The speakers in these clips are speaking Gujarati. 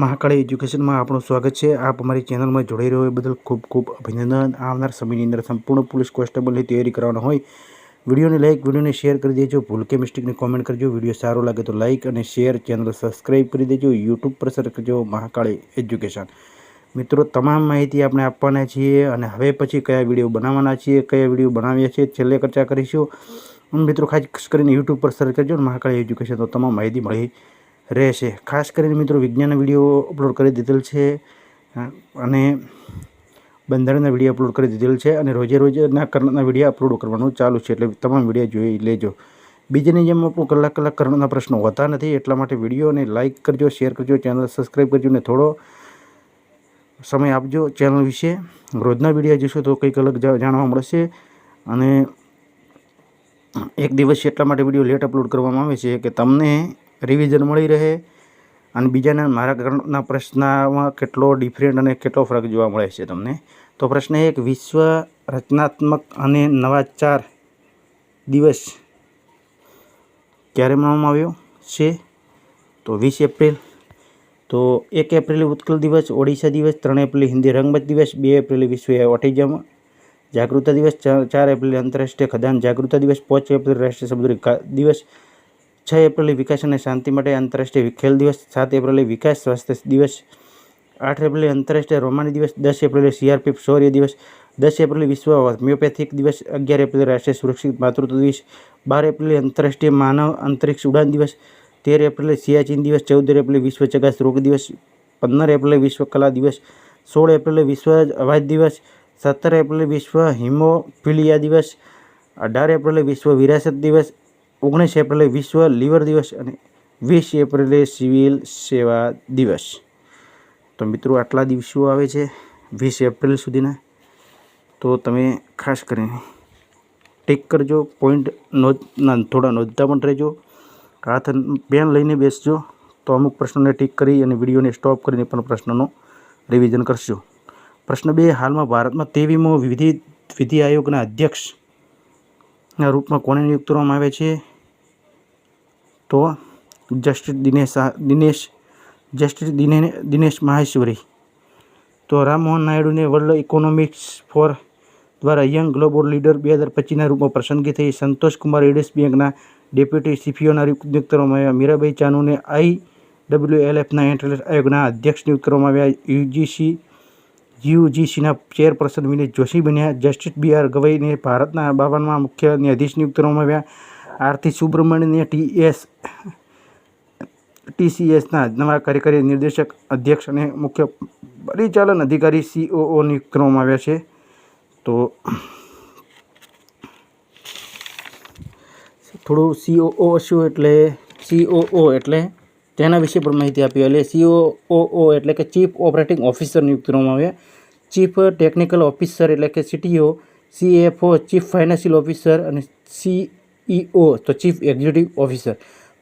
મહાકાળી એજ્યુકેશનમાં આપણું સ્વાગત છે. આપ અમારી ચેનલમાં જોડાઈ રહ્યો એ બદલ ખૂબ ખૂબ અભિનંદન. આવનાર સમયની અંદર સંપૂર્ણ પોલીસ કોન્સ્ટેબલની તૈયારી કરવાનો હોય, વિડીયોને લાઇક વિડીયોને શેર કરી દેજો. ભૂલ કે મિસ્ટેકને કોમેન્ટ કરજો. વીડિયો સારો લાગે તો લાઇક અને શેર ચેનલ સબસ્ક્રાઈબ કરી દેજો. યુટ્યુબ પર સર કરજો મહાકાળી એજ્યુકેશન. મિત્રો, તમામ માહિતી આપણે આપવાના છીએ અને હવે પછી કયા વીડિયો બનાવવાના છીએ, કયા વીડિયો બનાવ્યા છીએ છેલ્લે ચર્ચા કરીશું. મિત્રો, ખાસ કરીને યુટ્યુબ પર સર્ચ કરજો મહાકાળી એજ્યુકેશન તો તમામ માહિતી મળી રહેશે. ખાસ કરીને મિત્રો વિજ્ઞાનના વીડિયો અપલોડ કરી દીધેલ છે, અને બંધારણના વીડિયો અપલોડ કરી દીધેલ છે, અને રોજે રોજના કરંટના વીડિયો અપલોડ કરવાનું ચાલુ છે, એટલે તમામ વીડિયો જોઈ લેજો. બીજાની જેમ આપણું કલાક કલાક કરંટના પ્રશ્નો હોતા નથી, એટલા માટે વિડીયોને લાઇક કરજો શેર કરજો ચેનલ સબસ્ક્રાઈબ કરજો અને થોડો સમય આપજો ચેનલ વિશે. રોજના વીડિયો જોશો તો કંઈક અલગ જાણવા મળશે, અને એક દિવસ એટલા માટે વીડિયો લેટ અપલોડ કરવામાં આવે છે કે તમને રિવિઝન મળી રહે અને બીજાના મારા પ્રશ્નમાં કેટલો ડિફરન્ટ અને કેટલો ફરક જોવા મળે છે તમને? તો પ્રશ્ન એક, વિશ્વ રચનાત્મક અને નવાચાર દિવસ ક્યારે મનાવવામાં આવ્યો છે? તો વીસ એપ્રિલ. તો એક એપ્રિલે ઉત્કલ દિવસ, ઓડિશા દિવસ, ત્રણ એપ્રિલે હિન્દી રંગમંચ દિવસ, બે એપ્રિલે વિશ્વ ઓટિઝમ જાગૃતતા દિવસ, ચાર એપ્રિલે આંતરરાષ્ટ્રીય ખદાન જાગૃતતા દિવસ, પાંચ એપ્રિલ રાષ્ટ્રીય સમુદ્ર દિવસ છ એપ્રિલે વિકાસ અને શાંતિ માટે આંતરરાષ્ટ્રીય ખેલ દિવસ, સાત એપ્રિલે વિકાસ સ્વાસ્થ્ય દિવસ, આઠ એપ્રિલે આંતરરાષ્ટ્રીય રોમાની દિવસ, દસ એપ્રિલે સીઆરપીએફ શૌર્ય દિવસ, દસ એપ્રિલે વિશ્વ હોમિયોપેથિક દિવસ, અગિયાર એપ્રિલે રાષ્ટ્રીય સુરક્ષિત માતૃત્વ દિવસ, બાર એપ્રિલે આંતરરાષ્ટ્રીય માનવ અંતરિક્ષ ઉડાન દિવસ, તેર એપ્રિલે સિયાચીન દિવસ, ચૌદ એપ્રિલે વિશ્વ ચગાસ રોગ દિવસ, પંદર એપ્રિલે વિશ્વ કલા દિવસ, સોળ એપ્રિલે વિશ્વ અવાજ દિવસ, સત્તર એપ્રિલે વિશ્વ હિમોફિલિયા દિવસ, અઢાર એપ્રિલે વિશ્વ વિરાસત દિવસ ઓગણીસ એપ્રિલે વિશ્વ લીવર દિવસ અને વીસ એપ્રિલે સિવિલ સેવા દિવસ. તો મિત્રો આટલા દિવસો આવે છે વીસ એપ્રિલ સુધીના. તો તમે ખાસ કરીને ટીક કરજો પોઈન્ટ નોંધ થોડા નોંધતા પણ રહેજો. હાથ પેન લઈને બેસજો. તો અમુક પ્રશ્નોને ટીક કરી અને વિડીયોને સ્ટોપ કરીને પણ પ્રશ્નોનું રિવિઝન કરશો. પ્રશ્ન બે, હાલમાં ભારતમાં તેવીમો વિધિ વિધિ આયોગના રૂપમાં કોને નિયુક્ત કરવામાં આવે છે? તો જસ્ટિસ દિનેશ દિનેશ જસ્ટિસ દિને દિનેશ માહેશ્વરી. તો રામમોહન નાયડુને વર્લ્ડ ઇકોનોમિક્સ ફોર દ્વારા યંગ ગ્લોબલ લીડર બે હજાર પચીસના રૂપમાં પસંદગી થઈ સંતોષ કુમાર એડિસ બેંકના ડેપ્યુટી સીફીઓના નિયુક્ત કરવામાં આવ્યા. મીરાબાઈ ચાનુને આઈ ડબલ્યુ એલ એફના એન્ટ્રન્સ આયોગના અધ્યક્ષ નિયુક્ત કરવામાં આવ્યા. યુજીસી યુજીસીના ચેરપર્સન વિનીત જોશી બન્યા. જસ્ટિસ બી આર ગવઈને ભારતના બાવનમાં મુખ્ય ન્યાયાધીશ નિયુક્ત કરવામાં આવ્યા. આરતી સુબ્રમણ્યને ટીએસ ટીસીએસના નવા કાર્યકારી નિર્દેશક અધ્યક્ષ અને મુખ્ય પરિચાલન અધિકારી સીઓઓ નિયુક્ત કરવામાં આવ્યા છે. તો થોડું સીઓઓ શું એટલે, સીઓઓ એટલે તેના વિશે પણ માહિતી આપી એટલે સીઓઓ એટલે કે ચીફ ઓપરેટિંગ ઓફિસર નિયુક્ત કરવામાં આવ્યા. ચીફ ટેકનિકલ ઓફિસર એટલે કે CTO CFO chief financial officer અને સીઈઓ તો ચીફ એક્ઝિક્યુટિવ ઓફિસર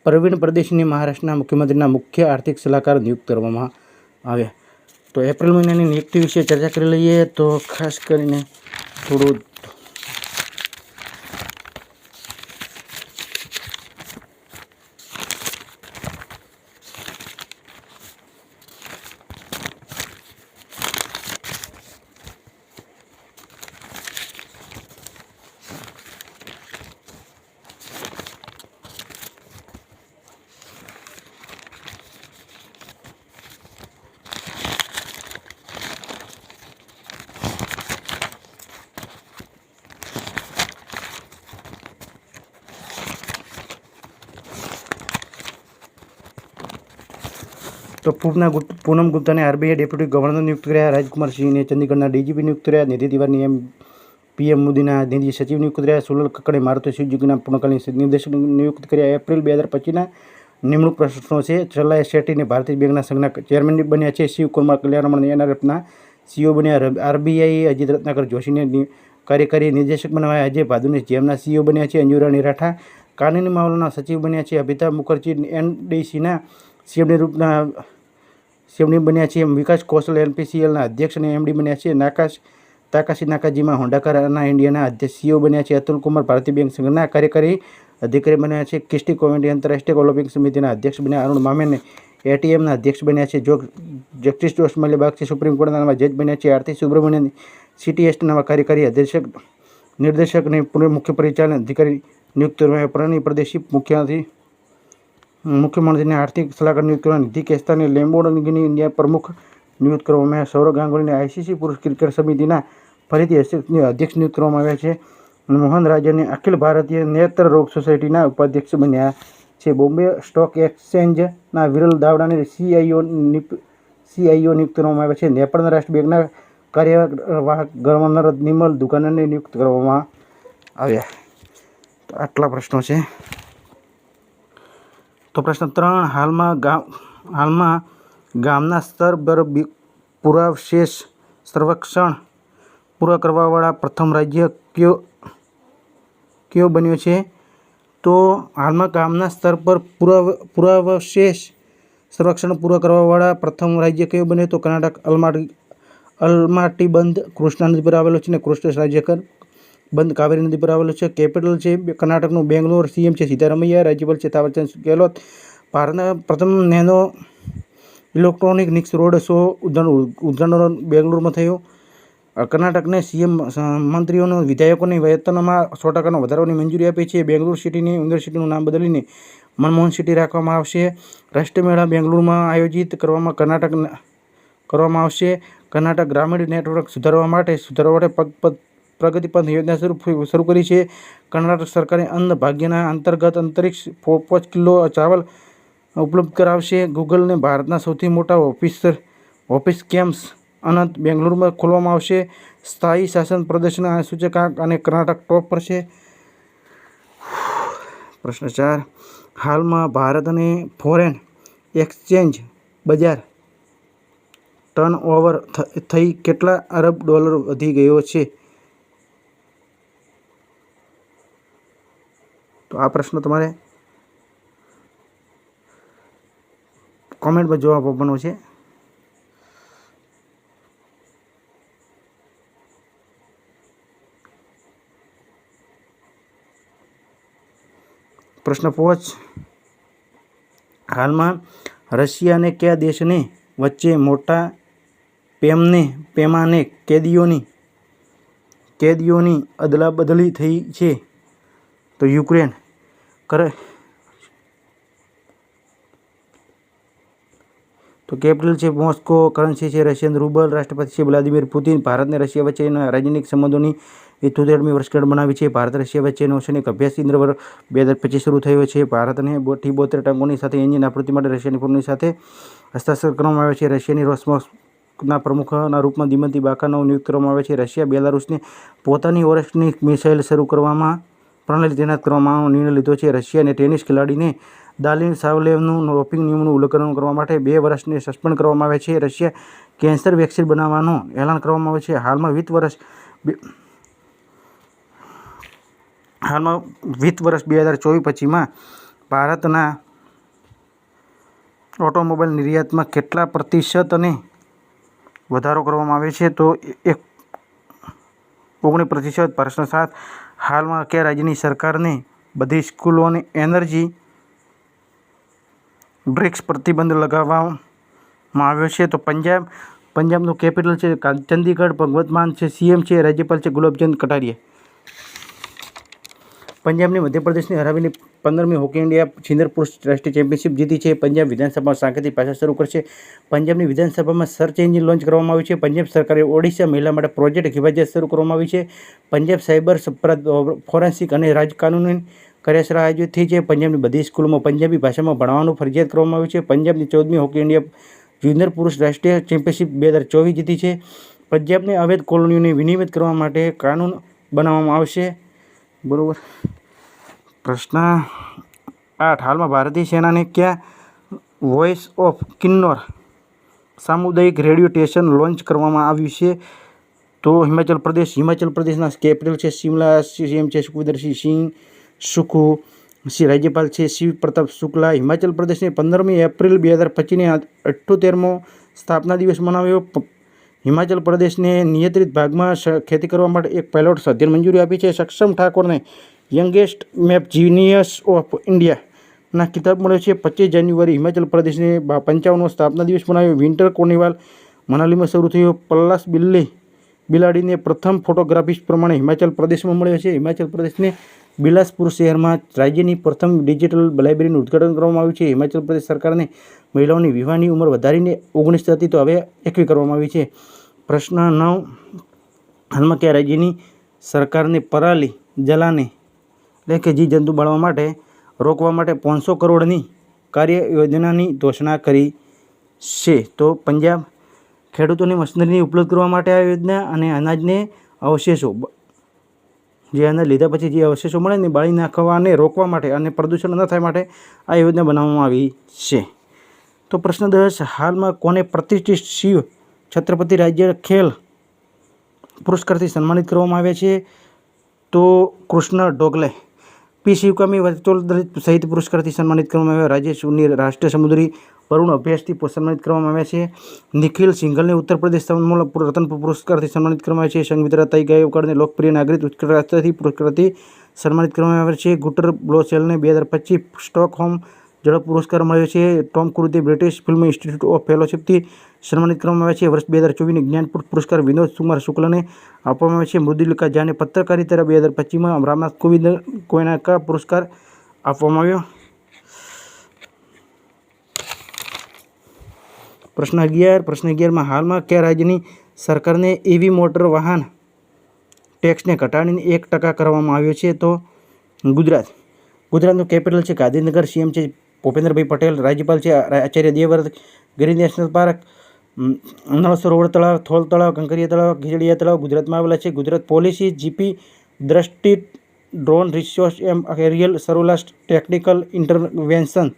પ્રવીણ પ્રદેશની મહારાષ્ટ્રના મુખ્યમંત્રીના મુખ્ય આર્થિક સલાહકાર નિયુક્ત કરવામાં આવ્યા. તો એપ્રિલ મહિનાની નિયુક્તિ વિશે ચર્ચા કરી લઈએ તો ખાસ કરીને થોડું તો પૂર્વના પૂનમ ગુપ્તાને આરબીઆઈ ડેપ્યુટી ગવર્નર નિયુક્ત કર્યા. રાજકુમાર સિંહને ચંદીગઢના ડીજીપી નિયુક્ત કર્યા. નિધિ તિવારીને એમ પીએમ મોદીના નિધિ સચિવ નિયુક્ત કર્યા. સુલલ કક્કડે મારુતિ સુઝુકીના પૂર્ણકાલીન નિર્દેશક નિયુક્ત કર્યા. એપ્રિલ બે હજાર પચીસના નિમણૂક પ્રશ્નો છે. ચલાય શેટ્ટીને ભારતીય બેંકના સંઘના ચેરમેન બન્યા છે. શિવકુમાર કલ્યાણમણ એનઆરએફના સીઓ બન્યા. આરબીઆઈ અજીત રત્નાકર જોશીને કાર્યકારી નિર્દેશક બનાવાયા. અજય ભાદુને જેમના સીઓ બન્યા છે. અંજુરાણી રાઠા કાનૂની મામલાના સચિવ બન્યા છે. અમિતાભ મુખર્જી, એનડીસીના સીએમની રૂપના સીએમડી બન્યા છે વિકાસ કૌશલ એનપીસીએલના અધ્યક્ષ અને એમડી બન્યા છે નાકાશ તાકાશી નાકાજીમાં હોન્ડાકાર અના ઇન્ડિયાના અધ્યક્ષ સીઓ બન્યા છે અતુલ કુમાર ભારતીય બેંક સંઘના કાર્યકારી અધિકારી બન્યા છે કિસ્ટી કોમેન્ટી આંતરરાષ્ટ્રીય ઓલિમ્પિક સમિતિના અધ્યક્ષ બન્યા અરુણ મામેને એટીએમના અધ્યક્ષ બન્યા છે. જો જસ્ટિસ જોસ મલ્ય બાગચી સુપ્રીમ કોર્ટના નવા જજ બન્યા છે. આરતી સુબ્રમણ્યન સીટીએસના નવા કાર્યકારી અધ્યક્ષ નિર્દેશક અને મુખ્ય પરિચાલન અધિકારી નિયુક્ત પ્રણય પ્રદેશી મુખ્યમંત્રી મુખ્યમંત્રીને આર્થિક સલાહકાર નિયુક્ત કરવા નિધિ કેસ્તાને લેમ્બોર્ગિની ઇન્ડિયા પ્રમુખ નિયુક્ત કરવામાં આવ્યા. સૌરવ ગાંગુલીને આઈસીસી પુરુષ ક્રિકેટ સમિતિના ફરીથી અધ્યક્ષ નિયુક્ત કરવામાં આવ્યા છે. મોહન રાજ્યને અખિલ ભારતીય નેત્ર રોગ સોસાયટીના ઉપાધ્યક્ષ બન્યા છે. બોમ્બે સ્ટોક એક્સચેન્જના વિરલ દાવડાને સીઆઈઓ સીઆઈઓ નિયુક્ત કરવામાં આવ્યા છે. નેપાળના રાષ્ટ્ર બેંકના કાર્યવાહક ગવર્નર નિમલ દુકાનને નિયુક્ત કરવામાં આવ્યા. તો આટલા પ્રશ્નો છે. તો પ્રશ્ન ત્રણ, હાલમાં ગામ, હાલમાં ગામના સ્તર પર પુરાવશેષ સર્વેક્ષણ પૂરા કરવાવાળા પ્રથમ રાજ્ય કયો કયો બન્યો છે? તો હાલમાં ગામના સ્તર પર પુરાવ, પુરાવશેષ સંરક્ષણ પૂરા કરવાવાળા પ્રથમ રાજ્ય કયો બન્યું? તો કર્ણાટક અલમાટી અલમાટી બંધ કૃષ્ણા નદી પર આવેલો છે અને કૃષ્ણ રાજ્ય બંધ કાવેરી નદી પર આવેલો છે. કેપિટલ છે કર્ણાટકનું બેંગ્લોર. સીએમ છે સિદ્ધારમૈયા. રાજ્યપાલ છે થાવરચંદ ગેહલોત. ભારતના પ્રથમ nano electronics road show ઉદ્ઘાટન ઉદ્ઘાટન બેંગ્લોરમાં થયો. કર્ણાટકને સીએમ મંત્રીઓનો વિધાયકોની વેતનમાં સો ટકાનો વધારાની મંજૂરી આપી છે. બેંગ્લોર સિટીની યુનિવર્સિટીનું નામ બદલીને મનમોહન સિટી રાખવામાં આવશે. રાષ્ટ્રમેળા બેંગ્લોરમાં આયોજિત કરવામાં કર્ણાટક કરવામાં આવશે. કર્ણાટક ગ્રામીણ નેટવર્ક સુધારવા માટે સુધારવા માટે પગ પ્રગતિ પંથ યોજના શરૂ શરૂ કરી છે. કર્ણાટક સરકારે અન્ન ભાગ્યના અંતર્ગત અંતરિક્ષ પાંચ કિલો ચાવલ ઉપલબ્ધ કરાવશે. ગૂગલને ભારતના સૌથી મોટા ઓફિસર ઓફિસ કેમ્પ્સ અનંત બેંગ્લોરમાં ખોલવામાં આવશે. સ્થાયી શાસન પ્રદર્શન આ સૂચકાંક અને કર્ણાટક ટોપ પર છે. પ્રશ્ન ચાર. હાલમાં ભારત અને ફોરેન એક્સચેન્જ બજાર ટર્ન ઓવર થઈ કેટલા અરબ ડોલર વધી ગયો છે? તો આ પ્રશ્ન તમારે કોમેન્ટમાં જવાબ આપવાનો છે. પ્રશ્ન પાંચ હાલમાં રશિયા અને કયા દેશને વચ્ચે મોટા પેમને પેમાને કેદીઓની કેદીઓની અદલાબદલી થઈ છે? તો યુક્રેન કરે. તો કેપિટલ છે મોસ્કો, કરન્સી છે રશિયન રૂબલ, રાષ્ટ્રપતિ છે વ્લાદિમીર પુતિન. ભારતને રશિયા વચ્ચેના રાજનૈતિક સંબંધોની ઇથોતેરમી વર્ષગાંઠ બનાવી છે. ભારત રશિયા વચ્ચેનો સૈનિક અભ્યાસ કેન્દ્ર પર બે હજાર પચીસ શરૂ થયો છે. ભારતને બોઠી બોતેર ટાંગોની સાથે એન્જિન આપૂર્તિ માટે રશિયાની ફોર્મની સાથે હસ્તાક્ષર કરવામાં આવ્યા છે. રશિયાની રોસમોસના પ્રમુખના રૂપમાં દિમંતી બાકાનો નિયુક્ત કરવામાં આવે છે. રશિયા, બેલારુસને પોતાની વર્ષની મિસાઇલ શરૂ કરવામાં પ્રણાલી તૈનાત કરવામાં નિર્ણય લીધો છે. રશિયા અને ટેનિસ ખેલાડીને દાલિન સાવલેવનું ડોપિંગ નિયમનું ઉલ્લંઘન કરવા માટે બે વર્ષને સસ્પેન્ડ કરવામાં આવે છે. રશિયા કેન્સર વેક્સિન બનાવવાનું એલાન કરવામાં આવે છે. હાલમાં વીસ વર્ષ હાલમાં વીસ વર્ષ બે હજાર ચોવીસ પછીમાં ભારતના ઓટોમોબાઈલ નિર્યાતમાં કેટલા પ્રતિશત અને વધારો કરવામાં આવે છે? તો એક ઓગણીસ પ્રતિશત પ્રશ્ન સાત હાલમાં કે રાજ્યની સરકારને બધી સ્કૂલોને એનર્જી બ્રિક્સ પ્રતિબંધ લગાવવામાં આવ્યો છે. તો પંજાબ, પંજાબનું કેપિટલ છે ચંદીગઢ, ભગવત માન છે, સીએમ છે, રાજ્યપાલ છે ગુલાબચંદ કટારિયા. પંજાબની મધ્યપ્રદેશને હરાવીને પંદરમી હોકી ઇન્ડિયા છિંદર પુરુષ રાષ્ટ્રીય ચેમ્પિયનશિપ જીતી છે. પંજાબ વિધાનસભામાં સાંકેતિક ભાષા શરૂ કરશે. પંજાબની વિધાનસભામાં સર્ચ એન્જિન લોન્ચ કરવામાં આવ્યું છે. પંજાબ સરકારે ઓડિશા મહિલા માટે પ્રોજેક્ટ હિફાજત શરૂ કરવામાં આવી છે. પંજાબ સાયબર ફોરેન્સિક અને રાજકાનૂની કાર્યશાળા આયોજિત થઈ છે. પંજાબની બધી સ્કૂલોમાં પંજાબી ભાષામાં ભણવાનું ફરજિયાત કરવામાં આવ્યું છે. પંજાબની ચૌદમી હોકી ઇન્ડિયા જુનિયર પુરુષ રાષ્ટ્રીય ચેમ્પિયનશિપ બે હજાર ચોવીસ જીતી છે. પંજાબની અવૈધ કોલોનીઓને વિનિયમિત કરવા માટે કાનૂન બનાવવામાં આવશે. બરોબર. પ્રશ્ન આઠ. હાલમાં ભારતીય સેનાને ક્યાં વોઇસ ઓફ કિન્નોર સામુદાયિક રેડિયો સ્ટેશન લોન્ચ કરવામાં આવ્યું છે? તો હિમાચલ પ્રદેશ. હિમાચલ પ્રદેશના કેપિટલ છે શિમલા. સીએમ છે સુખવિંદરસિંહ સિંહ સુખુ શ્રી રાજ્યપાલ છે શિવ પ્રતાપ શુક્લા. હિમાચલ પ્રદેશની પંદરમી એપ્રિલ બે હજાર પચીસને અઠ્ઠોતેરમો સ્થાપના દિવસ મનાવ્યો. હિમાચલ પ્રદેશને નિયંત્રિત ભાગમાં ખેતી કરવા માટે એક પાયલોટ સધ્યન મંજૂરી આપી છે. સક્ષમ ઠાકોરને યંગેસ્ટ મેપ જીનિયસ ઓફ ઇન્ડિયાના કિતાબ મળ્યો છે. પચીસ જાન્યુઆરી હિમાચલ પ્રદેશને પંચાવનનો સ્થાપના દિવસ મનાવ્યો વિન્ટર કોર્નિવાલ મનાલીમાં શરૂ થયો. પલ્લાસ બિલ્લી બિલાડીને પ્રથમ ફોટોગ્રાફિસ પ્રમાણે હિમાચલ પ્રદેશમાં મળ્યો છે. હિમાચલ પ્રદેશને બિલાસપુર શહેરમાં રાજ્યની પ્રથમ ડિજિટલ લાઇબ્રેરીનું ઉદ્ઘાટન કરવામાં આવ્યું છે. હિમાચલ પ્રદેશ સરકારને મહિલાઓની વિવાહની ઉંમર વધારીને ઓગણીસ હતી તો હવે એકવી કરવામાં આવી છે. પ્રશ્ન નવ હાલમાં કયા રાજ્યની સરકારને પરાલી જલાને એટલે કે જીવ જંતુ બાળવા માટે રોકવા માટે પાંચસો કરોડની કાર્ય યોજનાની ઘોષણા કરી છે. તો પંજાબ ખેડૂતોને મશીનરી ઉપલબ્ધ કરવા માટે આ યોજના અને અનાજને અવશેષો જે એને લીધા પછી જે અવશેષો મળે ને બાળી નાખવાને રોકવા માટે અને પ્રદૂષણ ન થાય માટે આ યોજના બનાવવામાં આવી છે. તો પ્રશ્ન દસ, હાલમાં કોને પ્રતિષ્ઠિત શિવ છત્રપતિ રાજ્ય ખેલ પુરસ્કારથી સન્માનિત કરવામાં આવ્યા છે? તો કૃષ્ણ ડોગલે પી શિવકામી વર્ચુઅલ દલિત સાહિત્ય પુરસ્કારથી સન્માનિત કરવામાં આવ્યા. રાજ્ય સુની રાષ્ટ્રીય સમુદ્રી વરુણ અભ્યાસથી સન્માનિત કરવામાં આવ્યા છે. નિખિલ સિંઘલને ઉત્તર પ્રદેશ તમલ રતન પુરસ્કારથી સન્માનિત કરવામાં આવ્યા છે. સંગીતરા તઈ ગાયકવાડને લોકપ્રિય નાગરિક ઉત્કૃષ્ટથી પુરસ્કારથી સન્માનિત કરવામાં આવ્યા છે. ગુટર બ્લોસેલને બે હજાર પચીસ સ્ટોકહોમ ઝડપ પુરસ્કાર મળ્યો છે. ટોમ ક્રુઝે બ્રિટિશ ફિલ્મ ઇન્સ્ટિટ્યૂટ ઓફ ફેલોશિપથી સન્માનિત કરવામાં આવ્યા છે. વર્ષ બે હજાર ચોવીસને જ્ઞાનપુર પુરસ્કાર વિનોદ કુમાર શુક્લને આપવામાં આવ્યા છે. મૃદુલિકા જાને પત્રકારિતા બે હજાર પચીસમાં રામનાથ કોવિંદ કોયનાકા પુરસ્કાર આપવામાં આવ્યો. પ્રશ્ન અગિયાર પ્રશ્ન અગિયારમાં હાલમાં કયા રાજ્યની સરકારને એવી મોટર વાહન ટેક્સને ઘટાડીને એક ટકા કરવામાં આવ્યો છે? તો ગુજરાત. ગુજરાતનું કેપિટલ છે ગાંધીનગર સીએમ છે ભૂપેન્દ્રભાઈ પટેલ રાજ્યપાલ છે આચાર્ય દેવવ્રત ગિરી નેશનલ પાર્ક અમ, નળ સરોવર તળાવ થોલ તળાવ કંકરિયા તળાવ ખીજડીયા તળાવ ગુજરાતમાં આવેલા છે. ગુજરાત પોલિસી જીપી દ્રષ્ટિ drone resource M aerial surveillance technical intervention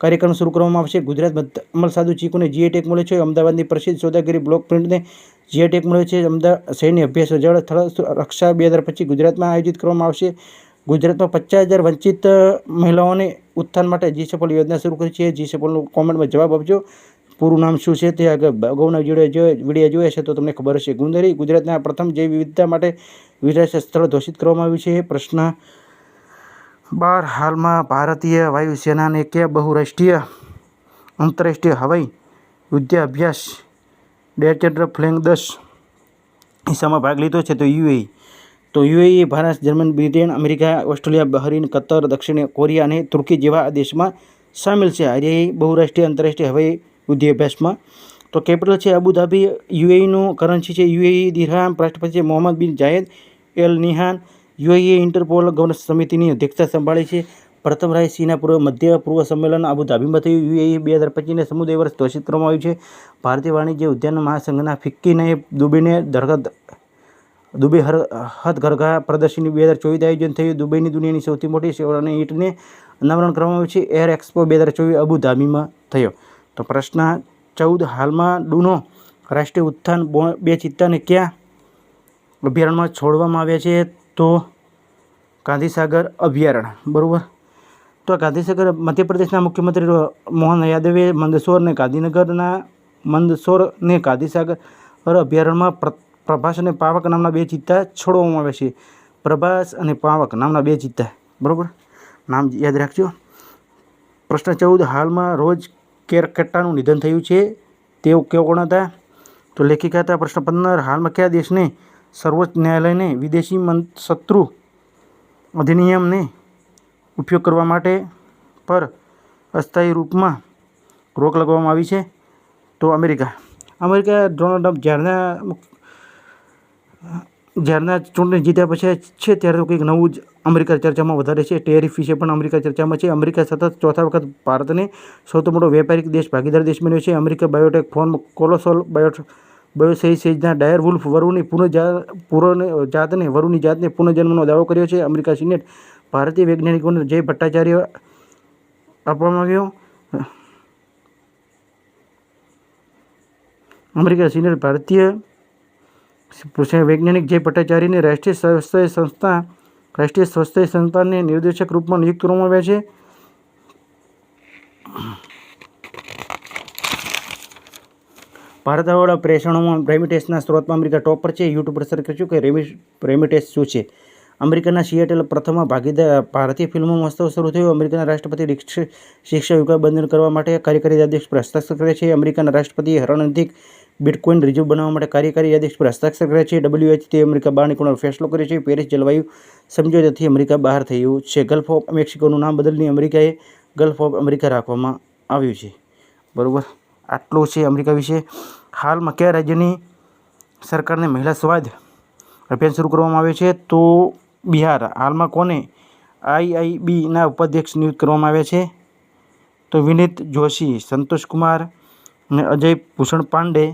કાર્યક્રમ શરૂ કરવામાં આવશે. ગુજરાત અમલસાદુ ચીકુને જીએ ટેક મળ્યો છે. અમદાવાદની પ્રસિદ્ધ સોદાગરી બ્લોક પ્રિન્ટને જીએ ટેક મળ્યો છે. અમદાવાદ શહેરની અભ્યાસ જળ સ્થળ રક્ષા બે હજાર પચીસ ગુજરાતમાં આયોજિત કરવામાં આવશે. ગુજરાતમાં પચાસ હજાર વંચિત મહિલાઓને ઉત્થાન માટે જી સફળ યોજના શરૂ કરી છે. જી સફળનું કોમેન્ટમાં જવાબ આપજો. પૂરું નામ શું છે? તે આગળ અગાઉના વીડિયો વીડિયો જોયા છે તો તમને ખબર હશે. ગુંદરી ગુજરાતના પ્રથમ જૈવ વિવિધતા માટે વિરાસત સ્થળ ઘોષિત કરવામાં આવ્યું છે. પ્રશ્ન બાર હાલમાં ભારતીય વાયુસેનાને કે બહુરાષ્ટ્રીય આંતરરાષ્ટ્રીય હવાઈ યુદ્ધ અભ્યાસ ડેચેન્ડર ફ્લેંગ દસ હિસ્સામાં ભાગ લીધો છે. તો યુએઈ તો UAE Bharat, German, Britain, America, Australia, Bahrain, Qatar, દક્ષિણ કોરિયા અને તુર્કી જેવા દેશમાં સામેલ છે. આ બહુરાષ્ટ્રીય આંતરરાષ્ટ્રીય હવાઈ યુદ્ધ અભ્યાસમાં. તો કેપિટલ છે અબુધાબી. યુએઈનું કરન્સી છે યુએઈ દિરહામ, રાષ્ટ્રપતિ Mohammed bin Zayed Al Nahyan UAE Interpol governor સમિતિની અધ્યક્ષતા સંભાળી છે. પ્રથમ રાય સીના પૂર્વ મધ્ય પૂર્વ સંમેલન અબુધાબીમાં થયું. યુએઈ બે હજાર પચીસને સમુદાય વર્ષ ઘોષિત કરવામાં આવ્યું છે. ભારતીય વાણિજ્ય ઉદ્યાન મહાસંઘના ફિક્કીને દુબઈને ધરગત દુબઈ હર હથગરઘા પ્રદર્શની બે હજાર ચોવીસ આયોજન થયું. દુબઈની દુનિયાની સૌથી મોટી સેવાને ઈંટને અનાવરણ કરવામાં આવ્યું છે. એર એક્સપો બે હજાર ચોવીસ અબુધાબીમાં થયો. તો પ્રશ્ન ચૌદ, હાલમાં ડુનો રાષ્ટ્રીય ઉત્થાન બે ચિત્તાને ક્યાં અભયારણ્યમાં છોડવામાં આવ્યા છે? તો ગાંધીસાગર અભયારણ્ય, બરાબર? તો ગાંધીસાગર મધ્યપ્રદેશના મુખ્યમંત્રી મોહન યાદવે મંદસોરને ગાંધીનગરના મંદસોર ને ગાંધીસાગર અભયારણ્યમાં પ્રભાસ અને પાવક નામના બે ચિત્તા છોડવામાં આવે છે. પ્રભાસ અને પાવક નામના બે ચિત્તા બરાબર? નામ યાદ રાખજો. પ્રશ્ન ચૌદ, હાલમાં રોજ કેરકટ્ટાનું નિધન થયું છે, તેઓ કેવો કોણ હતા? તો લેખિકા હતા પ્રશ્ન પંદર, હાલમાં કયા દેશને સર્વોચ્ચ ન્યાયાલયને વિદેશી શત્રુ અધિનિયમને ઉપયોગ કરવા માટે પર અસ્થાયી રૂપમાં રોક લગાવવામાં આવી છે. તો અમેરિકા. અમેરિકા ડોનાલ્ડ ટ્રમ્પ જ્યારના જ્યારના ચૂંટણી જીત્યા પછી છે ત્યારે તો કંઈક નવું જ અમેરિકા ચર્ચામાં વધારે છે. ટેરિફ વિશે પણ અમેરિકા ચર્ચામાં છે. અમેરિકા સતત ચોથા વખત ભારતને સૌથી મોટો વેપારિક દેશ, ભાગીદાર દેશ બન્યો છે. America biotech firm Colossal bio બાયોસેઈ સેજના ડાયર વુલ્ફ વરુની પુનઃજા પૂર્ણ જાતને, વરુની જાતને પુનઃજન્મનો દાવો કર્યો છે. અમેરિકા સિનેટ ભારતીય વૈજ્ઞાનિકોને જય ભટ્ટાચાર્ય આપવામાં આવ્યો. અમેરિકા સિનેટ ભારતીય વૈજ્ઞાનિક જય ભટ્ટાચાર્યને રાષ્ટ્રીય સ્વાસ્થ્ય સંસ્થા રાષ્ટ્રીય સ્વાસ્થ્ય સંસ્થાને નિર્દેશક રૂપમાં નિયુક્ત કરવામાં આવ્યા છે. ભારતવાળા પ્રેષણોમાં રેમિટેસના સ્ત્રોતમાં અમેરિકા ટોપ પર છે. યુટ્યુબ પર સર્ચ કરશું કે રેમિ રેમિટેસ શું છે? અમેરિકાના સિએટલ પ્રથમ ભાગીદાર, ભારતીય ફિલ્મો મહોત્સવ શરૂ થયો અમેરિકાના રાષ્ટ્રપતિ શિક્ષા વિભાગ બંધન કરવા માટે કાર્યકારી અધ્યક્ષ પર હસ્તાક્ષર કરે છે. અમેરિકાના રાષ્ટ્રપતિએ હરણધિક બિટકોઇન રિઝર્વ બનાવવા માટે કાર્યકારી અધ્યક્ષ પર હસ્તાક્ષર કરે છે. ડબ્લ્યુએચથી અમેરિકા બહાર નીકળવાનો ફેસલો કર્યો છે. પેરિસ જલવાયુ સમજૂતીથી અમેરિકા બહાર થયું છે. ગલ્ફ ઓફ મેક્સિકોનું નામ બદલીને અમેરિકાએ ગલ્ફ ઓફ અમેરિકા રાખવામાં આવ્યું છે. બરાબર? આટલું છે અમેરિકા વિશે. હાલમાં કયા રાજ્યની સરકારને મહિલા સ્વાદ અભિયાન શરૂ કરવામાં આવ્યું છે? તો બિહાર. હાલમાં કોને આઈઆઈબીના ઉપાધ્યક્ષ નિયુક્ત કરવામાં આવ્યા છે? તો વિનીત જોશી, સંતોષ કુમાર અને અજય ભૂષણ પાંડે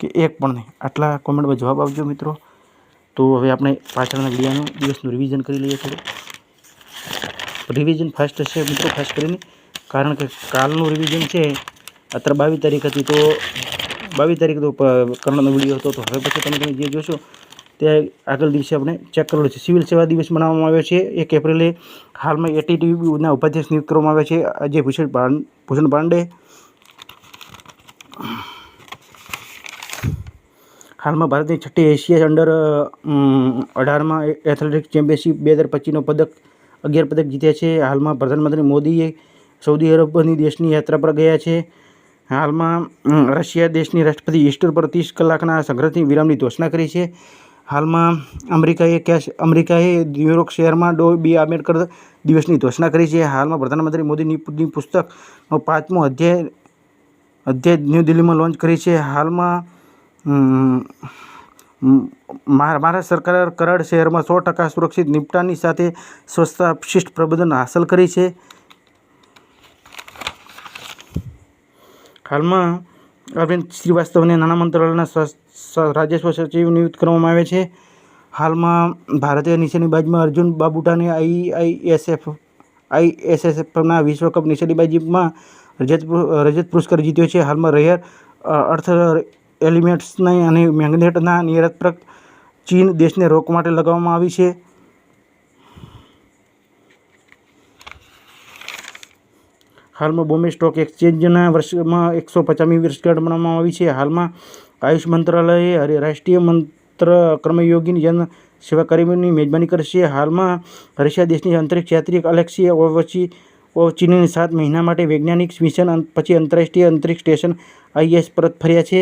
કે એક પણ નહીં? આટલા કોમેન્ટમાં જવાબ આપજો મિત્રો. તો હવે આપણે પાછળના વિડીયાનું દિવસનું રિવિઝન કરી લઈએ થોડું. રિવિઝન ફાસ્ટ હશે મિત્રો, ખાસ કરીને. કારણ કે કાલનું રિવિઝન છે અત્યારે બાવીસ તારીખ હતી તો બાવીસ તારીખ તો કર્ણનો વીડિયો હતો, તો હવે પછી તમે તમે જે જોશો, તે આગળ દિવસે આપણે ચેક કરેલું છે. સિવિલ સેવા દિવસ મનાવવામાં આવ્યો છે. એક એપ્રિલે હાલમાં એટીટીયુના ઉપાધ્યક્ષ નિયુક્ત કરવામાં આવ્યા છે. અજય ભૂષણ ભૂષણ પાંડે. હાલમાં ભારતની છઠ્ઠી એશિયા અંડર અઢારમાં એથ્લેટિક્સ ચેમ્પિયનશિપ બે હજાર પચીસનો પદક, અગિયાર પદક જીત્યા છે. હાલમાં પ્રધાનમંત્રી મોદીએ સૌદી અરબની દેશની યાત્રા પર ગયા છે. હાલમાં રશિયા દેશની રાષ્ટ્રપતિ ઈસ્ટર પર ત્રીસ કલાકના સંઘર્ષની વિરામની ઘોષણા કરી છે. હાલમાં, અમેરિકાએ કેશ અમેરિકાએ ન્યુયોર્ક શહેરમાં ડો બી આંબેડકર દિવસની ઘોષણા કરી છે. હાલમાં પ્રધાનમંત્રી મોદીની પુસ્તકનો પાંચમો અધ્યાય અધ્યાય ન્યૂ દિલ્હીમાં લોન્ચ કરી છે. હાલમાં મહારાષ્ટ્ર સરકાર કરાડ શહેરમાં સો ટકા સુરક્ષિત નિપટાની સાથે સ્વચ્છતા શિષ્ટ પ્રબંધન હાંસલ કરી છે. હાલમાં અરવિંદ શ્રીવાસ્તવને નાણાં મંત્રાલયના રાજસ્વ સચિવ નિયુક્ત કરવામાં આવે છે. હાલમાં ભારતીય બાજુમાં અર્જુન બાબુટાને આઈઆઈએસએફ આઈએસએસએફના વિશ્વકપ નિશાનેબાજીમાં રજત પુર- રજત પુરસ્કાર જીત્યો છે. હાલમાં રેયર અર્થ એલિમેન્ટ્સને અને મેગ્નેટના નિર્યાત ચીન દેશને રોક માટે લગાવવામાં આવી છે. હાલમાં બોમ્બે સ્ટોક એક્સચેન્જના વર્ષમાં એકસો પચાસમી વર્ષગાંઠ મનાવવામાં આવી છે. હાલમાં આયુષ મંત્રાલયે રાષ્ટ્રીય મંત્ર કર્મયોગીની જન સેવા કાર્યક્રમની મેજબાની કરશે. હાલમાં રશિયા દેશની અંતરિક્ષ યાત્રી અલેક્સી ઓવચી, ઓવચીનની સાત મહિના માટે વૈજ્ઞાનિક મિશન પછી આંતરરાષ્ટ્રીય અંતરિક્ષ સ્ટેશન આઈએસ પરત ફર્યા છે.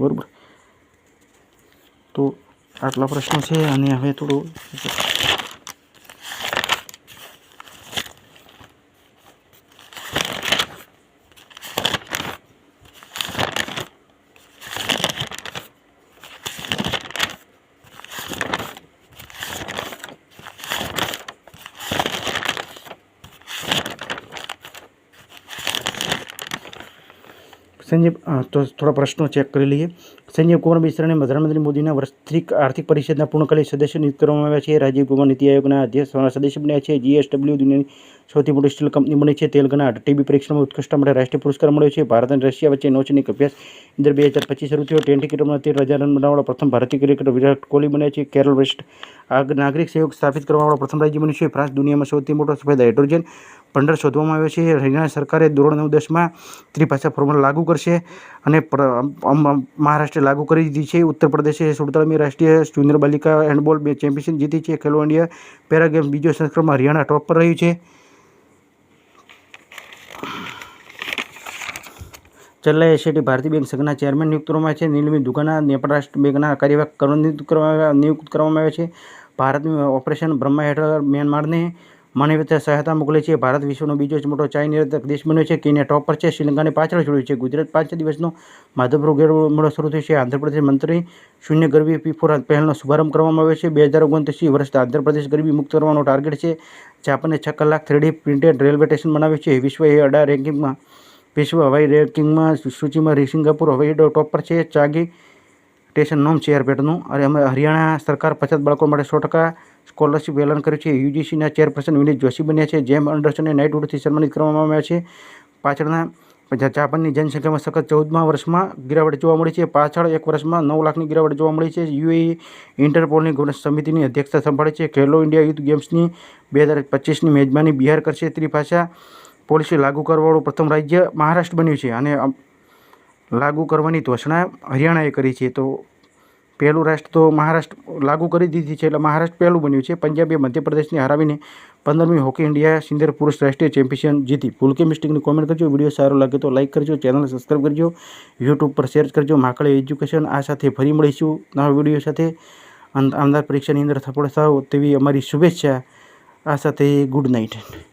બરાબર. તો આટલા પ્રશ્નો છે અને હવે થોડું સંજય અ, તો થોડા પ્રશ્નો ચેક કરી લઈએ. સંજય કુમાર મિશ્રાને પ્રધાનમંત્રી મોદીના વાર્ષિક આર્થિક પરિષદના પૂર્ણકાલીન સદસ્ય નિયુક્ત કરવામાં આવ્યા છે. રાજીવ કુમાર નીતિ આયોગના અધ્યક્ષ સદસ્ય બન્યા છે. જીએસડબલ્યુ દુનિયાની સૌથી મોટી સ્ટીલ કંપની બની છે. તેલંગાના ટીબી પરીક્ષામાં ઉત્કૃષ્ટતા માટે રાષ્ટ્રીય પુરસ્કાર મળ્યો છે. ભારત અને રશિયા વચ્ચે નૌસૈનિક અભ્યાસ ઇન્દર બે હજાર પચીસ શરૂ થયો. ટેન ક્રિકેટમાં તેર હજાર રન બનાવવાળો પ્રથમ ભારતીય ક્રિકેટર વિરાટ કોહલી બન્યા છે. કેરળ વેસ્ટ નાગરિક સહયોગ સ્થાપિત કરવાવાળો પ્રથમ રાજ્ય બન્યું છે. ફ્રાન્સ દુનિયામાં સૌથી મોટો સફેદ હાઇડ્રોજન ભંડાર શોધવામાં આવ્યો છે. હરિયાણા સરકારે ધોરણ નવ દસમાં ત્રિભાષા ફોર્મ્યુલા લાગુ કરશે અને મહારાષ્ટ્રે લાગુ કરી દીધી છે. ઉત્તર પ્રદેશે સુડતાળમી રાષ્ટ્રીય જુનિયર બાલિકા હેન્ડબોલ બે ચેમ્પિયનશિપ જીતી છે. ખેલો ઇન્ડિયા પેરા ગેમ્સ બીજો સંસ્કરણમાં હરિયાણા ટોપ પર રહ્યું છે. ચેન્નઈ એસઆઈટી ભારતીય બેંક સંઘના ચેરમેન નિયુક્ત કરવામાં છે. નીલમી દુગાના નેપાળ રાષ્ટ્ર બેંકના કાર્યવાહક નિયુક્ત કરવામાં નિયુક્ત કરવામાં આવ્યા છે. ભારતની ઓપરેશન બ્રહ્મા હેઠળ મ્યાનમારને માનવીય સહાયતા મોકલી છે. ભારત વિશ્વનો બીજો જ મોટો ચાય નિર્યાતક દેશ બન્યો છે. કેન્યા ટોપ પર છે. શ્રીલંકાને પાછળ છોડ્યું છે. ગુજરાત પાંચ દિવસનો માધવપુર મેળો શરૂ થયો છે. આંધ્રપ્રદેશ મંત્રી શૂન્ય ગરબી પી ફોર પહેલનો શુભારંભ કરવામાં આવ્યો છે. બે હજાર ઓગણત્રીસથી વર્ષ આંધ્રપ્રદેશ ગરબી મુક્ત કરવાનો ટાર્ગેટ છે. જાપાને છ કલાક થ્રીડી પ્રિન્ટેડ રેલવે સ્ટેશન બનાવ્યું છે. વિશ્વ એ અઢાર રેન્કિંગમાં, વિશ્વ હવાઈ રેન્કિંગમાં સૂચિમાં સિંગાપુર હવાઈ ટોપ પર છે. ચાગી સ્ટેશન નોમ છે. અને અમે હરિયાણા સરકાર પછાત બાળકો માટે સો ટકા સ્કોલરશિપ એલાન કર્યું છે. યુજીસીના ચેરપર્સન વિનીત જોશી બન્યા છે. જેમ અંડરસનને નાઇટવુડથી સન્માનિત કરવામાં આવ્યા છે. પાછળના જાપાનની જનસંખ્યામાં સખત ચૌદમા વર્ષમાં ગિરાવટ જોવા મળી છે. પાછળ એક વર્ષમાં નવ લાખની ગિરાવટ જોવા મળી છે. યુએઈ ઇન્ટરપોલની સમિતિની અધ્યક્ષતા સંભાળે છે. ખેલો ઇન્ડિયા યુથ ગેમ્સની બે હજાર પચીસની મેજબાની બિહાર કરશે. ત્રિભાષા પોલિસી લાગુ કરવાવાળું પ્રથમ રાજ્ય મહારાષ્ટ્ર બન્યું છે અને લાગુ કરવાની ઘોષણા હરિયાણાએ કરી છે. તો પહેલું રાષ્ટ્ર તો મહારાષ્ટ્ર લાગુ કરી દીધી છે એટલે મહારાષ્ટ્ર પહેલું બન્યું છે. પંજાબે મધ્યપ્રદેશને હરાવીને પંદરમી હોકી ઇન્ડિયા સિંદર પુરુષ રાષ્ટ્રીય ચેમ્પિયન જીતી. ભૂલકે મિસ્ટેકની કોમેન્ટ કરજો. વીડિયો સારો લાગે તો લાઇક કરજો ચેનલ સબસ્ક્રાઈબ કરજો યુટ્યુબ પર શેર કરજો. માકળે એજ્યુકેશન આ સાથે ફરી મળીશું નવા વીડિયો સાથે. અંદ આવનાર પરીક્ષાની અંદર સફળ થાવ તેવી અમારી શુભેચ્છા. આ સાથે ગુડ નાઇટ